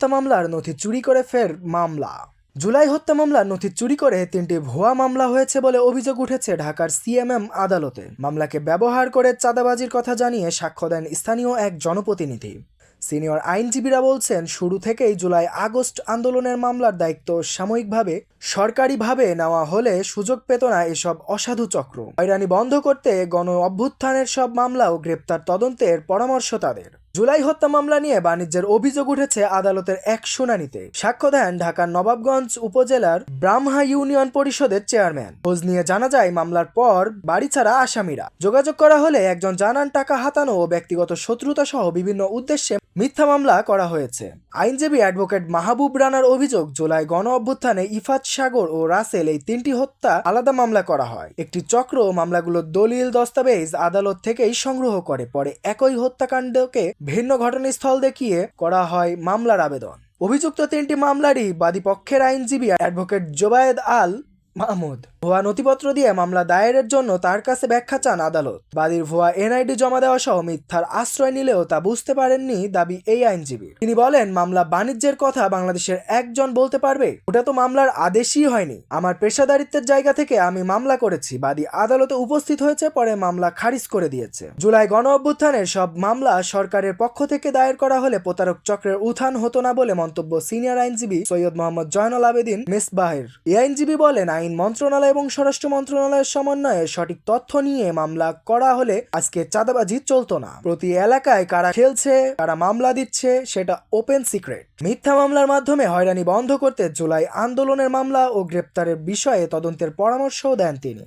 হত্যা মামলার নথি চুরি করে ফের মামলা। জুলাই হত্যা মামলার নথি চুরি করে তিনটি ভুয়া মামলা হয়েছে বলে অভিযোগ উঠেছে ঢাকার সিএমএম আদালতে। মামলাকে ব্যবহার করে চাঁদাবাজির কথা জানিয়ে সাক্ষ্য দেন স্থানীয় এক জনপ্রতিনিধি। সিনিয়র আইনজীবীরা বলছেন, শুরু থেকেই জুলাই আগস্ট আন্দোলনের মামলার দায়িত্ব সাময়িকভাবে সরকারিভাবে নেওয়া হলে সুযোগ পেত না এসব অসাধু চক্র। হয়রানি বন্ধ করতে গণ অভ্যুত্থানের সব মামলা ও গ্রেপ্তার তদন্তের পরামর্শ তাদের। জুলাই হত্যা মামলা নিয়ে বাণিজ্যের অভিযোগ উঠেছে আদালতের এক শুনানিতে। সাক্ষ্য দেন ঢাকার নবাবগঞ্জ উপজেলার ব্রাহ্মা ইউনিয়ন পরিষদের চেয়ারম্যান। খোঁজ নিয়ে জানা যায়, মামলার পর বাড়ি ছাড়া আসামিরা। যোগাযোগ করা হলে একজন জানান টাকা হাতানো ও ব্যক্তিগত শত্রুতা সহ বিভিন্ন উদ্দেশ্যে মিথ্যা মামলা করা হয়েছে। আইনজীবী অ্যাডভোকেট মাহবুব রানার অভিযোগ, জুলাই গণ অভ্যুত্থানে ইফাত সাগর ও রাসেল এই তিনটি হত্যা আলাদা মামলা করা হয়। একটি চক্র মামলাগুলোর দলিল দস্তাবেজ আদালত থেকেই সংগ্রহ করে, পরে একই হত্যাকাণ্ডকে ভিন্ন ঘটনাস্থল দেখিয়ে করা হয় মামলার আবেদন। অভিযুক্ত তিনটি মামলারই বাদীপক্ষের আইনজীবী অ্যাডভোকেট জোবায়েদ আল মাহমুদ। ভুয়া নথিপত্র দিয়ে মামলা দায়েরের জন্য তার কাছে ব্যাখ্যা চান আদালত। বাদীর ভুয়া এনআইডি জমা দেওয়া সহ মিথ্যার আশ্রয় নিলেও তা বুঝতে পারেননি দাবি এই আইনজীবীর। তিনি বলেন, মামলা বাণিজ্যের কথা বাংলাদেশের একজন বলতে পারবে। ওটা তো মামলার আদেশই হয়নি। আমার পেশাদারিত্বের জায়গা থেকে আমি মামলা করেছি। বাদী আদালতে উপস্থিত হয়েছে, পরে মামলা খারিজ করে দিয়েছে। জুলাই গণ অভ্যুত্থানের সব মামলা সরকারের পক্ষ থেকে দায়ের করা হলে প্রতারক চক্রের উত্থান হতো না বলে মন্তব্য সিনিয়র আইনজীবী সৈয়দ মোহাম্মদ জয়নুল আবেদিন মেসবাহের। এই আইনজীবী বলেন আইন মন্ত্রণালয় এবং স্বরাষ্ট্র মন্ত্রণালয়ের সমন্বয়ে সঠিক তথ্য নিয়ে মামলা করা হলে আজকে চাঁদাবাজি চলতো না। প্রতি এলাকায় কারা খেলছে, কারা মামলা দিচ্ছে, সেটা ওপেন সিক্রেট মিথ্যা মামলার মাধ্যমে হয়রানি বন্ধ করতে জুলাই আন্দোলনের মামলা ও গ্রেপ্তারের বিষয়ে তদন্তের পরামর্শও দেন তিনি।